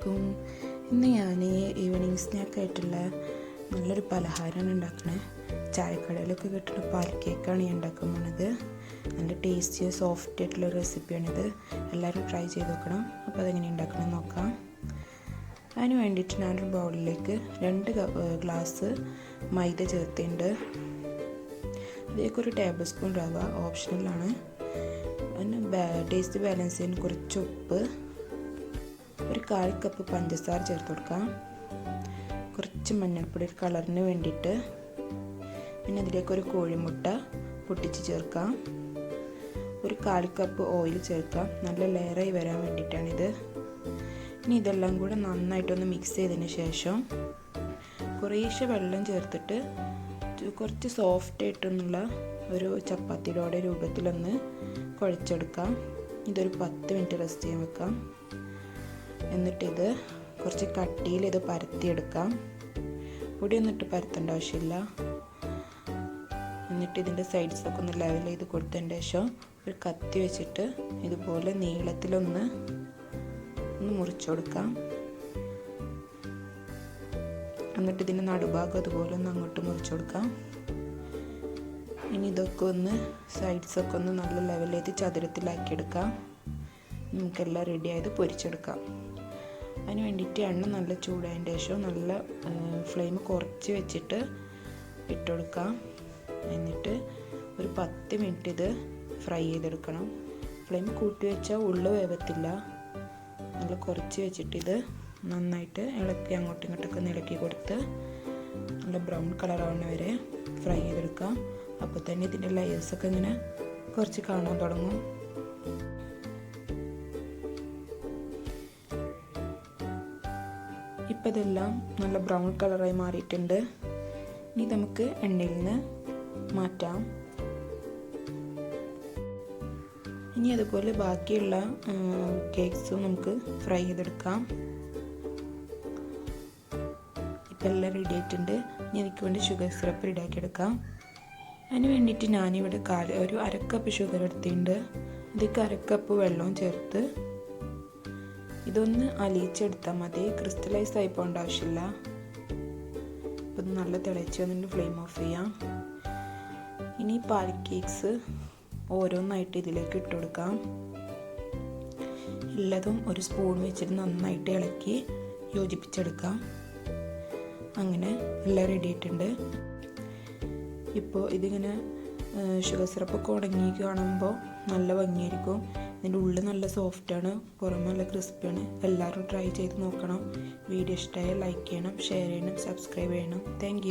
എല്ലാവർക്കും ഇന്ന് ഞാൻ ഈവനിങ് സ്നാക്കായിട്ടുള്ള നല്ലൊരു പലഹാരമാണ് ഉണ്ടാക്കുന്നത് ചായക്കടയിലൊക്കെ കിട്ടുന്ന പാൽ കേക്കാണ് ഞാൻ ഉണ്ടാക്കാൻ പോണത് നല്ല ടേസ്റ്റി സോഫ്റ്റ് ആയിട്ടുള്ള റെസിപ്പിയാണിത് എല്ലാവരും ട്രൈ ചെയ്ത് നോക്കണം. അപ്പോൾ അതെങ്ങനെ ഉണ്ടാക്കണം നോക്കാം. അതിന് വേണ്ടിയിട്ട് ഞാനൊരു ബൗളിലേക്ക് രണ്ട് ഗ്ലാസ് മൈദ ചേർത്തിട്ടുണ്ട്. അതിലേക്ക് ഒരു ടേബിൾ സ്പൂൺ റവ ഓപ്ഷണലാണ് അതിന് ടേസ്റ്റ് ബാലൻസ് ചെയ്യാൻ കുറച്ച് ഉപ്പ് കാൽ കപ്പ് പഞ്ചസാര ചേർത്ത് കൊടുക്കാം. കുറച്ച് മഞ്ഞൾപ്പൊടി ഒരു കളറിന് വേണ്ടിയിട്ട്. പിന്നെ അതിലേക്ക് ഒരു കോഴിമുട്ട പൊട്ടിച്ച് ചേർക്കാം. ഒരു കാൽ കപ്പ് ഓയിൽ ചേർക്കാം. നല്ല ലെയറായി വരാൻ വേണ്ടിയിട്ടാണിത്. ഇനി ഇതെല്ലാം കൂടെ നന്നായിട്ടൊന്ന് മിക്സ് ചെയ്തതിന് ശേഷം കുറേശ്ശെ വെള്ളം ചേർത്തിട്ട് കുറച്ച് സോഫ്റ്റ് ആയിട്ടൊന്നുള്ള ഒരു ചപ്പാത്തിയുടെ രൂപത്തിലൊന്ന് കുഴച്ചെടുക്കാം. ഇതൊരു പത്ത് മിനിറ്റ് റെസ്റ്റ് ചെയ്യാൻ വെക്കാം. എന്നിട്ടിത് കുറച്ച് കട്ടിയിൽ ഇത് പരത്തിയെടുക്കാം. പൊടി ഇട്ട് പരത്തേണ്ട ആവശ്യമില്ല. എന്നിട്ട് ഇതിന്റെ സൈഡ്സൊക്കെ ഒന്ന് ലെവൽ ചെയ്ത് കൊടുത്തതിന്റെ ശേഷം ഒരു കത്തി വെച്ചിട്ട് ഇതുപോലെ നീളത്തിലൊന്ന് ഒന്ന് മുറിച്ചു കൊടുക്കാം. എന്നിട്ട് ഇതിന്റെ നടുഭാഗം അതുപോലെ ഒന്ന് അങ്ങോട്ട് മുറിച്ചു കൊടുക്കാം. ഇനി ഇതൊക്കെ ഒന്ന് സൈഡ്സൊക്കെ ഒന്ന് നല്ല ലെവൽ ചെയ്ത് ചതുരത്തിലാക്കിയെടുക്കാം. നമുക്കെല്ലാം റെഡിയായത് പൊരിച്ചെടുക്കാം. അതിന് വേണ്ടിയിട്ട് എണ്ണ നല്ല ചൂടായതിന് ശേഷം നല്ല ഫ്ലെയിം കുറച്ച് വെച്ചിട്ട് ഇട്ടുകൊടുക്കാം എന്നിട്ട് ഒരു പത്ത് മിനിറ്റ് ഇത് ഫ്രൈ ചെയ്തെടുക്കണം. ഫ്ലെയിം കൂട്ടി വെച്ചാൽ ഉള്ളു വേവത്തില്ല. നല്ല കുറച്ച് വെച്ചിട്ട് ഇത് നന്നായിട്ട് ഇളക്കി അങ്ങോട്ടും ഇങ്ങോട്ടൊക്കെ ഇളക്കി കൊടുത്ത് നല്ല ബ്രൗൺ കളർ ആവുന്ന വരെ ഫ്രൈ ചെയ്തെടുക്കാം. അപ്പോൾ തന്നെ ഇതിന്റെ ലെയേഴ്സൊക്കെ ഇങ്ങനെ കുറച്ച് കാണാൻ തുടങ്ങും. ഇപ്പം ഇതെല്ലാം നല്ല ബ്രൗൺ കളറായി മാറിയിട്ടുണ്ട്. ഇനി നമുക്ക് എണ്ണയിൽ നിന്ന് മാറ്റാം. ഇനി അതുപോലെ ബാക്കിയുള്ള കേക്ക്സും നമുക്ക് ഫ്രൈ ചെയ്തെടുക്കാം. ഇപ്പം എല്ലാം റെഡി ആയിട്ടുണ്ട്. ഇനി എനിക്ക് വേണ്ടി ഷുഗർ സിറപ്പ് റെഡി എടുക്കാം അതിന് വേണ്ടിയിട്ട് ഞാനിവിടെ കാല ഒരു അരക്കപ്പ് ഷുഗർ എടുത്തിട്ടുണ്ട്. ഇതിലേക്ക് അരക്കപ്പ് വെള്ളവും ചേർത്ത് ഇതൊന്ന് അലിയിച്ചെടുത്താൽ മതി. ക്രിസ്റ്റലൈസ് ആയി പോകേണ്ട ആവശ്യമില്ല ഇപ്പം നല്ല തിളച്ച് വന്നിട്ട് ഫ്ലെയിം ഓഫ് ചെയ്യാം. ഇനി പാൽ കേക്ക്സ് ഓരോന്നായിട്ട് ഇതിലേക്ക് ഇട്ട് കൊടുക്കാം. എല്ലാതും ഒരു സ്പൂൺ വെച്ചിട്ട് നന്നായിട്ട് ഇളക്കി യോജിപ്പിച്ചെടുക്കാം. അങ്ങനെ എല്ലാം റെഡി ആയിട്ടുണ്ട്. ഇപ്പോൾ ഇതിങ്ങനെ ഷുഗർ സിറപ്പൊക്കെ ഉണങ്ങി കാണുമ്പോൾ നല്ല ഭംഗിയായിരിക്കും. ഇതിന്റെ ഉള്ളിൽ നല്ല സോഫ്റ്റാണ് പുറമെ നല്ല ക്രിസ്പിയാണ് എല്ലാവരും ട്രൈ ചെയ്ത് നോക്കണം. വീഡിയോ ഇഷ്ടമായാൽ ലൈക്ക് ചെയ്യണം ഷെയർ ചെയ്യണം സബ്സ്ക്രൈബ് ചെയ്യണം. താങ്ക്